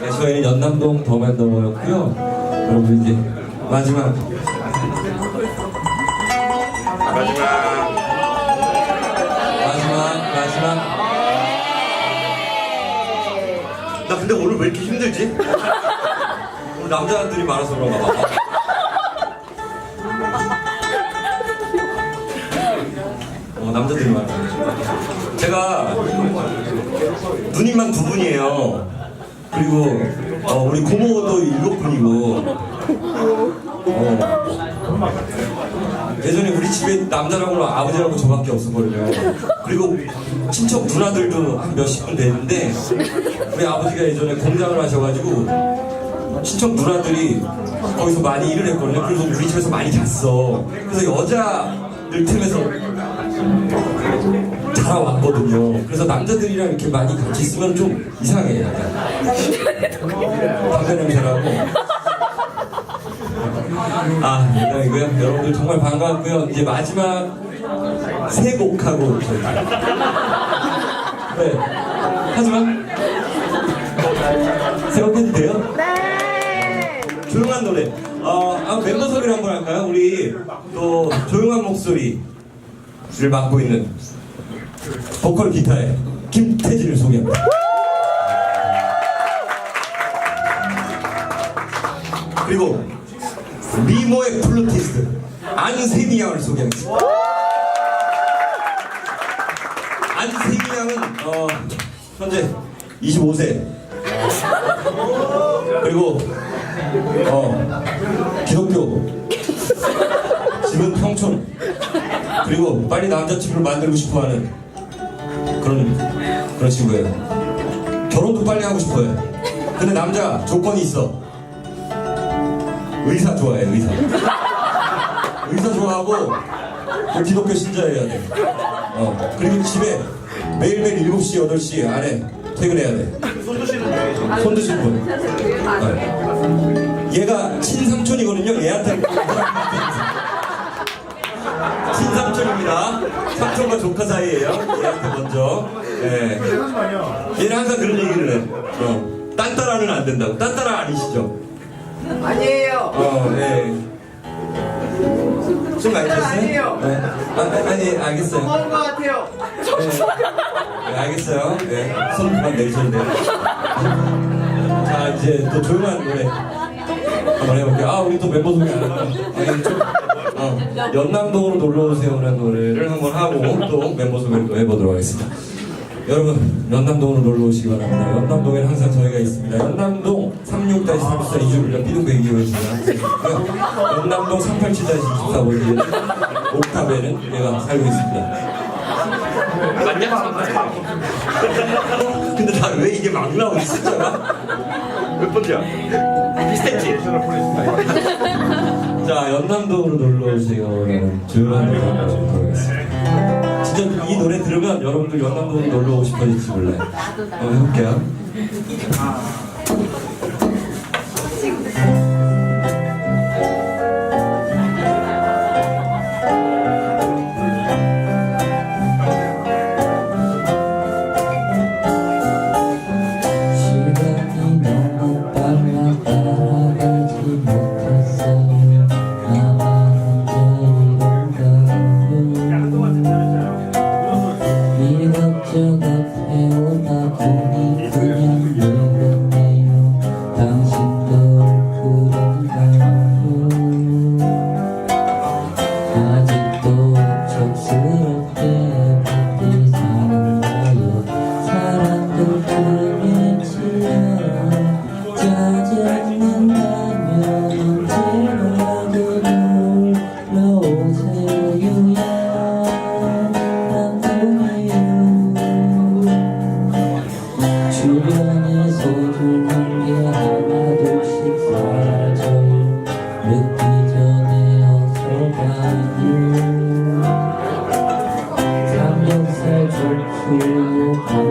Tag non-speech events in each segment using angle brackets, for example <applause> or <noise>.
네, 저희는 연남동 더맨더머였고요. 여러분 이제 마지막 마지막 마지막 나 근데 오늘 왜 이렇게 힘들지? 오늘 남자들이 많아서 그런가 봐. 어, 남자들이 많아요. 제가 누님만 두 분이에요. 그리고 어, 우리 고모도 일곱 분이고 어, 예전에 우리 집에 남자라고는 아버지라고 저밖에 없었거든요. 그리고 친척 누나들도 한 몇십 분 되는데 우리 아버지가 예전에 공장을 하셔가지고 친척 누나들이 거기서 많이 일을 했거든요. 그래서 우리 집에서 많이 잤어. 그래서 여자들 틈에서 자라왔거든요. 그래서 남자들이랑 이렇게 많이 같이 있으면 좀 이상해. 약간. 담배 냄새나고. 아, 농담이고요. 여러분들 정말 반가웠고요. 이제 마지막 세 곡하고 저희. 네. 하지만 세곡 해도 돼요? 네. 조용한 노래. 어, 아, 멤버 소개를 한번 할까요? 우리 또 조용한 목소리를 맡고 있는 보컬 기타의 김태진을 소개합니다. 그리고 미모의 플루티스트 안세미 양을 소개하겠습니다. 안세미 양은 어, 현재 25세 그리고 어 기독교 집은 평촌 그리고 빨리 남자친구를 만들고 싶어하는 그런 그런 친구예요. 결혼도 빨리 하고 싶어요. 근데 남자 조건이 있어. 의사 좋아해 의사. 의사 좋아하고 또 기독교 신자여야 돼. 어 그리고 집에 매일매일 7시 8시 안에 퇴근해야 돼. 손 드시는 분. 네. 얘가 친삼촌이거든요. 얘한테 삼촌과 조카 사이예요. 얘한테 먼저. 예. 얘는 항상 그런 얘기를 해. 어. 딴 따라는 안 된다고. 딴 따라 아니시죠? 아니에요. 어, 네. 좀? 아니에요. 네. 아, 아, 아니, 알겠어요. 먹은 것 같아요. 네. 네, 알겠어요. 네. 손 그만 내리셔도 돼요. 자, 이제 또 조용한 노래 한번 해볼게요. 아, 우리 또 멤버 소개 안 하나? 아니, 좀, 어, 연남동으로 놀러 오세요라는 노래를 한번 하고 또 멤버 소개를 또 해보도록 하겠습니다. 여러분, 연남동으로 놀러 오시기 바랍니다. 연남동에는 항상 저희가 있습니다. 연남동 36-34 이주를요, 삐둥배기교회에서 항상 있고요. 연남동 387-24번지에는 옥탑에는 얘가 살고 있습니다. 근데 나왜 이게 막 나오지 숫자가? 몇 번째야? 비슷했지? <laughs> 자 연남동으로 놀러 오세요. 여러분 조용한 노래 한번 부르겠습니다. 진짜 이 노래 들으면 여러분들 연남동으로 놀러 오고 싶어질지 몰라요. 한번 해볼게요 日寒。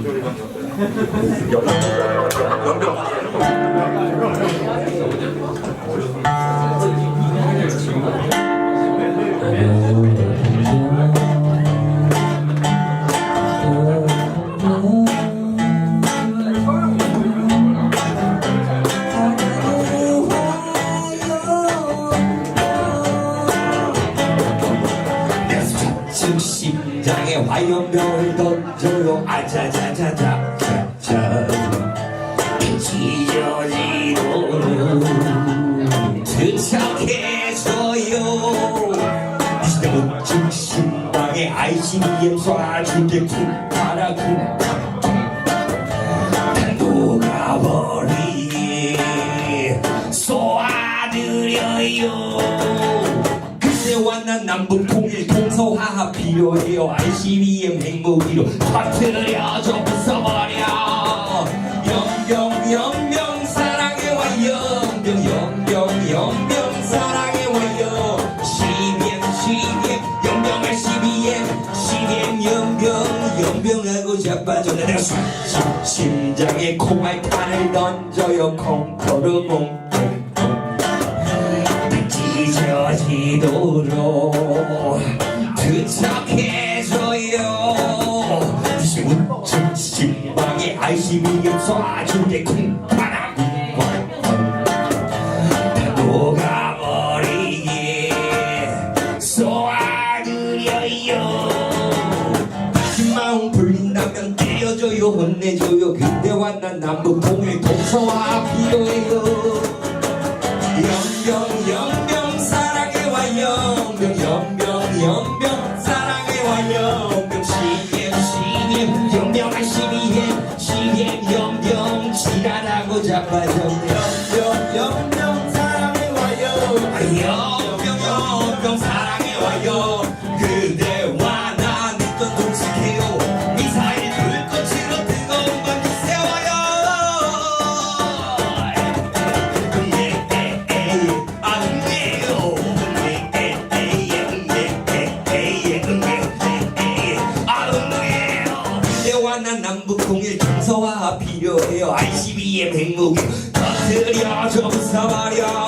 내 던져요 아자자자자 자자 찢어지도록 드착해줘요 내 멋진 심장에 ICBM 쏴줄게 쿵파라 쿵 난 남북 통일 동서화합 필요해요. ICBM 핵무기로 터뜨려줘 부숴버려 영영 영영 사랑해와 영영 영영 영영 사랑해와요 CBM CBM 영영할 CBM CBM 영영 영병하고 자빠져 내가 심장에 콩알탄을 던져요. 콩코르 콩 콩 찢어지도록 드착해줘요. 우측 심방에 다시 마음 풀린다면 때려줘요 혼내줘요. 그대와 난 남북 통일 동서화 필요해요 영영 触りを